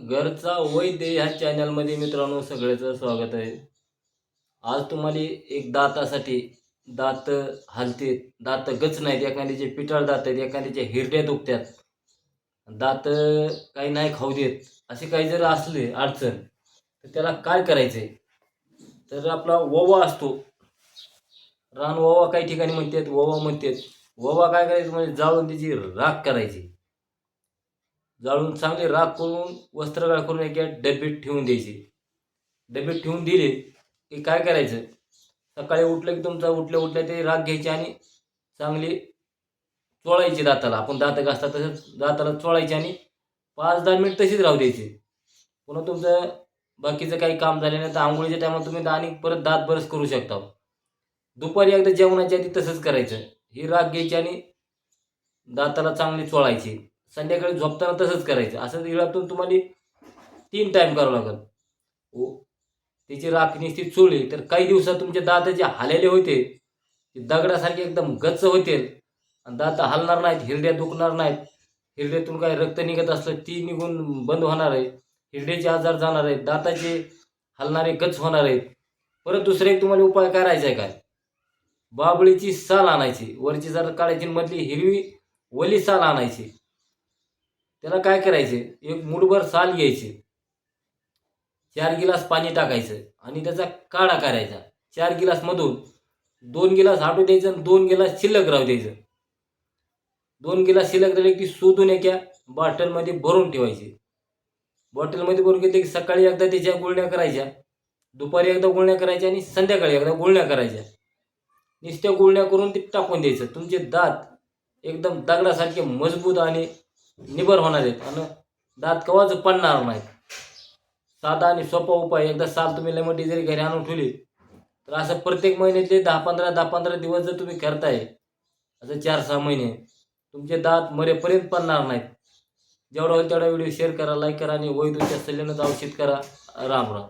घरचा वैद्य ह्या चॅनलमध्ये मित्रांनो सगळ्याचं स्वागत आहे. आज तुम्हाला एक दातासाठी दात हलतेत दात गच नाहीत एखाद्याचे पिटाळ दात आहेत एखाद्याचे हिरड्या दुखत्यात. दात काही नाही खाऊ देत असे काही जर असले अडचण तर त्याला काय करायचं आहे तर आपला ओवा असतो. रान ओवा काही ठिकाणी म्हणतात ओवा म्हणतात. ओवा काय करायचं? म्हणजे जाळून त्याची राख करायची. जाळून चांगले राख करून वस्त्रगाळ करून एका डब्यात ठेवून द्यायची. डब्यात ठेवून दिले की काय करायचं? सकाळी उठलं की तुमचा उठल्या उठल्या ते राख घ्यायची आणि चांगली चोळायची दाताला. आपण दात घासता तसंच दाताला चोळायची आणि पाच दहा मिनिट तशीच राहू द्यायची. पुन्हा तुमचं बाकीचं काही काम झालं नाही तर आंघोळीच्या टायमाला तुम्ही आणि परत दात बरस करू शकता. दुपारी एकदा जेवणाच्या आधी तसंच करायचं. ही राख घ्यायची आणि दाताला चांगली चोळायची. संध्याकाळी झोपताना तसंच करायचं. असं दिवसातून तुम्हाला तीन टाईम करावं लागेल. ओ त्याची राख निस्ती चोळली तर काही दिवसात तुमचे दात जे हालेले होते ते दगडासारखे एकदम गच्च होते. आणि दात हलणार नाहीत हिरड्या दुखणार नाहीत. हिरड्यातून काही रक्त निघत असलं ती निघून बंद होणार आहे. हिरड्याचे आजार जाणार आहेत. दाताचे हलणारे गच होणार आहेत. परत दुसरा एक तुम्हाला उपाय करायचा आहे काय? बाबळीची साल आणायची. वरची जर काढायची आणि मधली हिरवी वली साल आणायची. त्याला काय करायचे? एक मुठभर साल घ्यायची. चार गिलास पाणी टाकायचं आणि त्याचा काढा करायचा. चार गिलास मधून दोन गिलास हाटू द्यायचं आणि दोन गिलास शिल्लक राहू द्यायचं. दोन गिलास शिल्लक राहिले की शोधून एका बॉटलमध्ये भरून ठेवायची. बॉटलमध्ये भरून घेतले की सकाळी एकदा त्याच्या गुळण्या करायच्या दुपारी एकदा गुळण्या करायच्या आणि संध्याकाळी एकदा गुळण्या करायच्या. नुसत्या गुळण्या करून ते टाकून द्यायचं. तुमचे दात एकदम दगडासारखे मजबूत आणि निबर होणार आहेत. आणि दात कवाच पडणार नाहीत. साधा आणि सोपा उपाय एकदा साल तुम्ही लेमटी जरी घरी आणून ठेवली तर असं प्रत्येक महिन्यातले दहा पंधरा दहा पंधरा दिवस जर तुम्ही करताय असं चार सहा महिने तुमचे दात मरेपर्यंत पडणार नाहीत. जेवढा होईल तेवढा व्हिडिओ शेअर करा लाईक करा आणि वैद्यच्या सल्ल्यानं औषध करा. राम राम.